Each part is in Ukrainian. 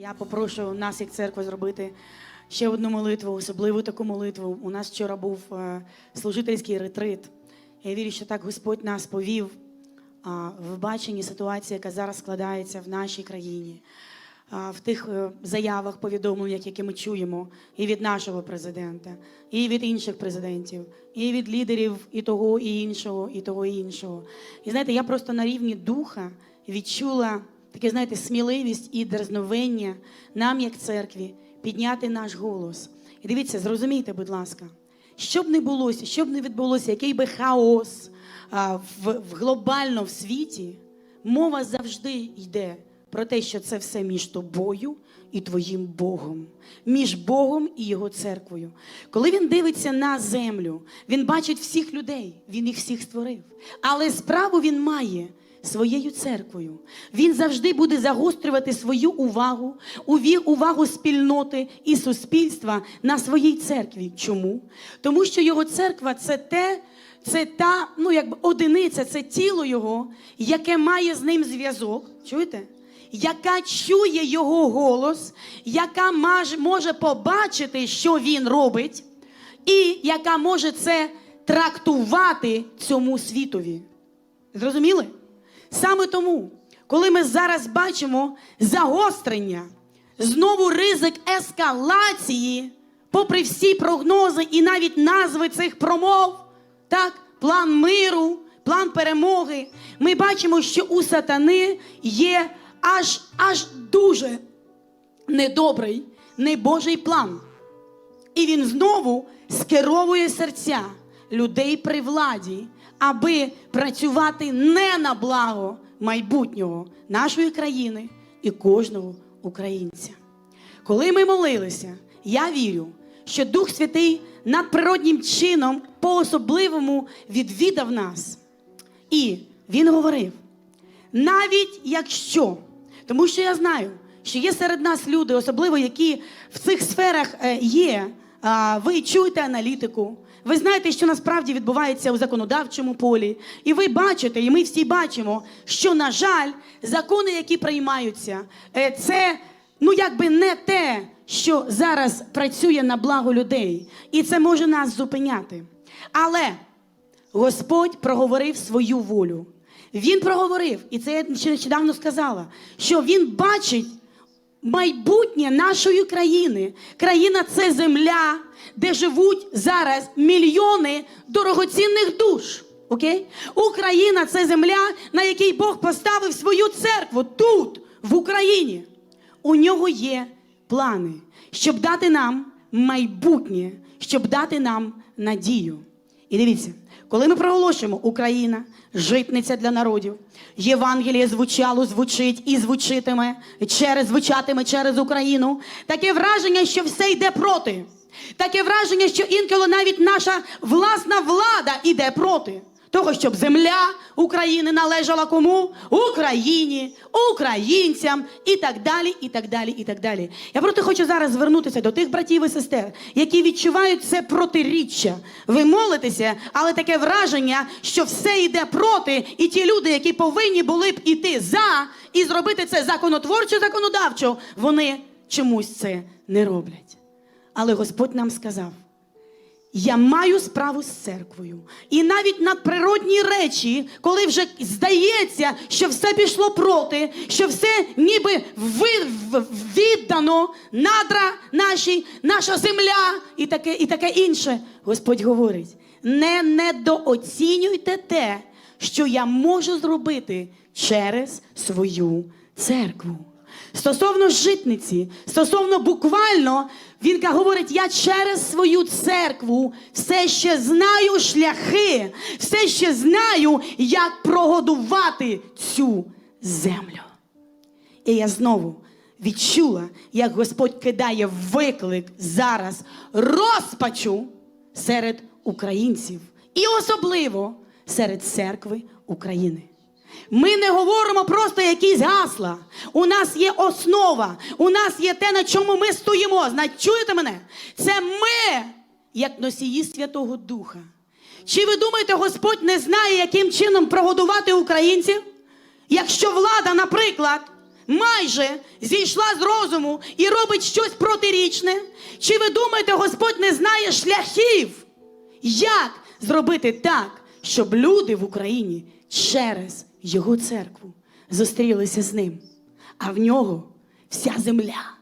Я попрошу нас, як церква, зробити ще одну молитву, особливу таку молитву. У нас вчора був е, служительський ретрит. Я вірю, що так Господь нас повів в баченні ситуації, яка зараз складається в нашій країні, в тих е, заявах, повідомленнях, які ми чуємо, і від нашого президента, і від інших президентів, і від лідерів і того, і іншого, і того, і іншого. І знаєте, я просто на рівні духа відчула таке, знаєте, сміливість і дерзновення нам, як церкві, підняти наш голос. І дивіться, зрозумійте, будь ласка, що б не булося, що б не відбулося, який би хаос а, в, в глобально в світі, мова завжди йде про те, що це все між тобою і твоїм Богом, між Богом і Його церквою. Коли він дивиться на землю, він бачить всіх людей, він їх всіх створив. Але справу він має своєю церквою. Він завжди буде загострювати свою увагу, увагу спільноти і суспільства на своїй церкві. Чому? Тому що його церква це те. Це та ну якби одиниця, це тіло його, яке має з ним зв'язок. Чуєте? Яка чує його голос, яка може побачити, що він робить, і яка може це трактувати цьому світові. Зрозуміли? Саме тому, коли ми зараз бачимо загострення, знову ризик ескалації, попри всі прогнози і навіть назви цих промов, так, план миру, план перемоги, ми бачимо, що у сатани є аж, аж дуже недобрий, небожий план. І він знову скеровує серця людей при владі, аби працювати не на благо майбутнього нашої країни і кожного українця. Коли ми молилися, я вірю, що Дух Святий надприроднім чином по-особливому відвідав нас. І він говорив: навіть якщо, тому що я знаю, що є серед нас люди, особливо які в цих сферах е, є, ви чуєте аналітику. Ви знаєте, що насправді відбувається у законодавчому полі, і ви бачите, і ми всі бачимо, що, на жаль, закони, які приймаються, е, це ну якби не те, що зараз працює на благо людей, і це може нас зупиняти. Але Господь проговорив свою волю. Він проговорив, і це я нещодавно сказала, що він бачить майбутнє нашої країни. Країна це земля, де живуть зараз мільйони дорогоцінних душ. Окей? Україна це земля, на якій Бог поставив свою церкву тут, в Україні. У нього є плани, щоб дати нам майбутнє, щоб дати нам надію. І дивіться, коли ми проголошуємо Україна, житниця для народів, Євангеліє звучало, звучить і звучитиме через звучатиме через Україну. Таке враження, що все йде проти. Таке враження, що інколи навіть наша власна влада йде проти. Того, щоб земля України належала кому? Україні, українцям і так далі, і так далі, і так далі. Я просто хочу зараз звернутися до тих братів і сестер, які відчувають це протиріччя. Ви молитеся, але таке враження, що все йде проти, і ті люди, які повинні були б іти за і зробити це законотворчо, законодавчо, вони чомусь це не роблять. Але Господь нам сказав. Я маю справу з церквою. І навіть надприродні речі, коли вже здається, що все пішло проти, що все ніби віддано, надра наші, наша земля і таке, і таке інше. Господь говорить: не недооцінюйте те, що я можу зробити через свою церкву. Стосовно житниці, стосовно буквально, він говорить: я через свою церкву все ще знаю шляхи, все ще знаю, як прогодувати цю землю. І я знову відчула, як Господь кидає виклик зараз розпачу серед українців і особливо серед церкви України. Ми не говоримо просто якісь гасла. У нас є основа, у нас є те, на чому ми стоїмо. Значить, чуєте мене? Це ми, як носії Святого Духа. Чи ви думаєте, Господь не знає, яким чином прогодувати українців? Якщо влада, наприклад, майже зійшла з розуму і робить щось протирічне? Чи ви думаєте, Господь не знає шляхів? Як зробити так, щоб люди в Україні через його церкву зустрілися з ним? А в нього вся земля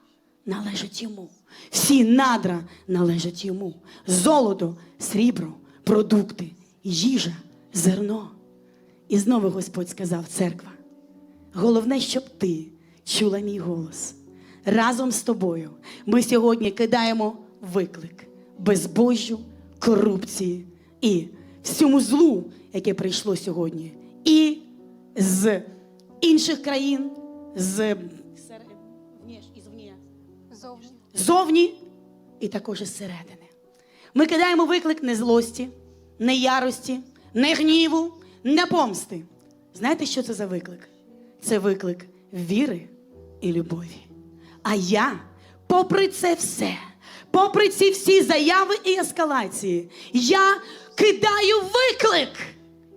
належить йому, всі надра належать йому. Золото, срібро, продукти, їжа, зерно. І знову Господь сказав, церква. Головне, щоб ти чула мій голос. Разом з тобою ми сьогодні кидаємо виклик безбожжю, корупції і всьому злу, яке прийшло сьогодні, і з інших країн, з зовні і також із середини. Ми кидаємо виклик не злості, не ярості, не гніву, не помсти. Знаєте, що це за виклик? Це виклик віри і любові. А я, попри це все, попри ці всі заяви і ескалації, я кидаю виклик.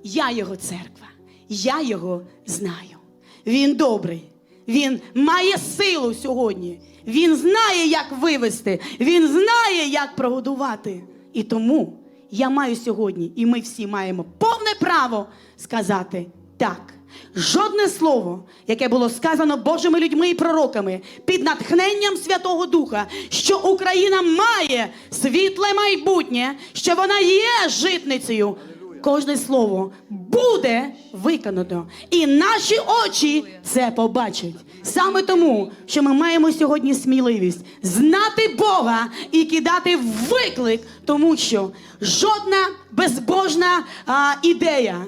Я його церква, я його знаю. Він добрий, він має силу сьогодні. Він знає, як вивести, він знає, як прогодувати. І тому я маю сьогодні, і ми всі маємо повне право сказати так. Жодне слово, яке було сказано Божими людьми і пророками під натхненням Святого Духа, що Україна має світле майбутнє, що вона є житницею. Кожне слово буде виконано, і наші очі це побачать. Саме тому, що ми маємо сьогодні сміливість знати Бога і кидати виклик, тому що жодна безбожна а, ідея,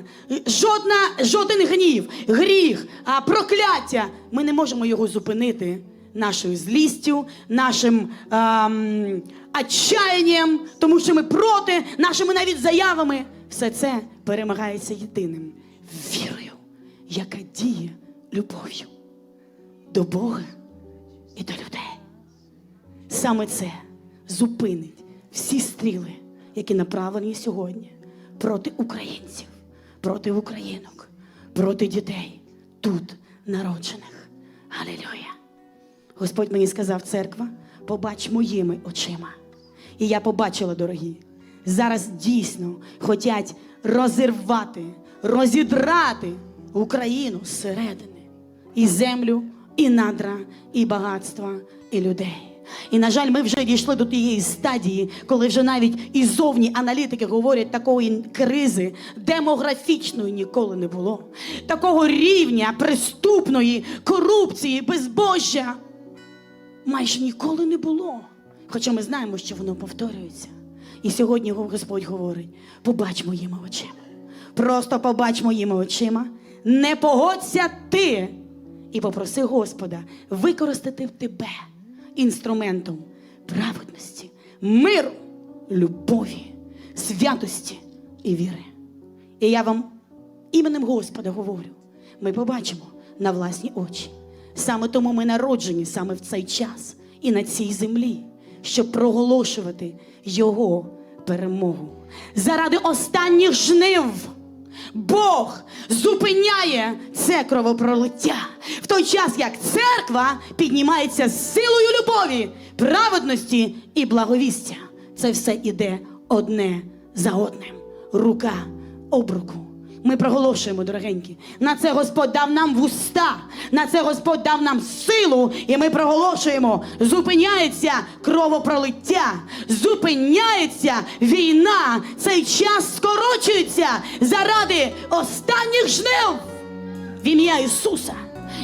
жодна, жоден гнів, гріх, а, прокляття, ми не можемо його зупинити нашою злістю, нашим ам, отчаянням, тому що ми проти, нашими навіть заявами. Все це перемагається єдиним вірою, яка діє любов'ю до Бога і до людей. Саме це зупинить всі стріли, які направлені сьогодні проти українців, проти українок, проти дітей тут народжених. Алілюя! Господь мені сказав, церква, побач моїми очима. І я побачила, дорогі, зараз дійсно хотять розірвати, розідрати Україну зсередини. І землю, і надра, і багатства, і людей. І, на жаль, ми вже дійшли до тієї стадії, коли вже навіть і зовні аналітики говорять, такої кризи демографічної ніколи не було. Такого рівня преступної корупції, безбожжя майже ніколи не було. Хоча ми знаємо, що воно повторюється. І сьогодні Господь говорить: побач моїми очима. Просто побач моїми очима, не погодься ти. І попроси Господа використати в тебе інструментом праведності, миру, любові, святості і віри. І я вам іменем Господа говорю: ми побачимо на власні очі. Саме тому ми народжені саме в цей час і на цій землі, щоб проголошувати Його перемогу. Заради останніх жнив Бог зупиняє це кровопролиття в той час, як церква піднімається з силою любові, праведності і благовістя. Це все іде одне за одним, рука об руку. Ми проголошуємо, дорогенькі. На це Господь дав нам вуста, на це Господь дав нам силу, і ми проголошуємо. Зупиняється кровопролиття, зупиняється війна. Цей час скорочується заради останніх жнив в ім'я Ісуса.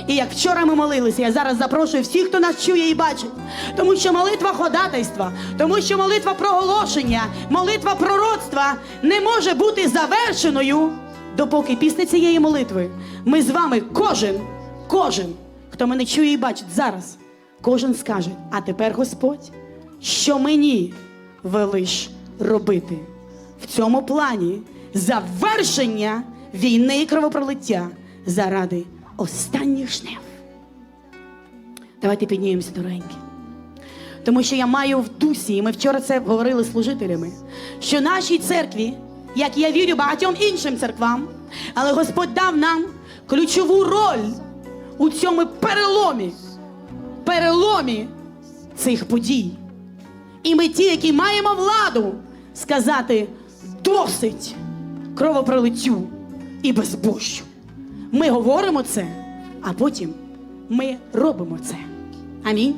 І як вчора ми молилися, я зараз запрошую всіх, хто нас чує і бачить, тому що молитва ходатайства, тому що молитва проголошення, молитва пророцтва не може бути завершеною, допоки після цієї молитви ми з вами кожен, кожен, хто мене чує і бачить зараз, кожен скаже: а тепер Господь, що мені велиш робити в цьому плані завершення війни і кровопролиття заради останніх жнив. Давайте піднімемося, дорогенькі. Тому що я маю в дусі, і ми вчора це говорили служителями, що нашій церкві, як я вірю багатьом іншим церквам, але Господь дав нам ключову роль у цьому переломі, переломі цих подій. І ми ті, які маємо владу сказати досить кровопролиттю і безбожжю. Ми говоримо це, а потім ми робимо це. Амінь.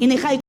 І нехай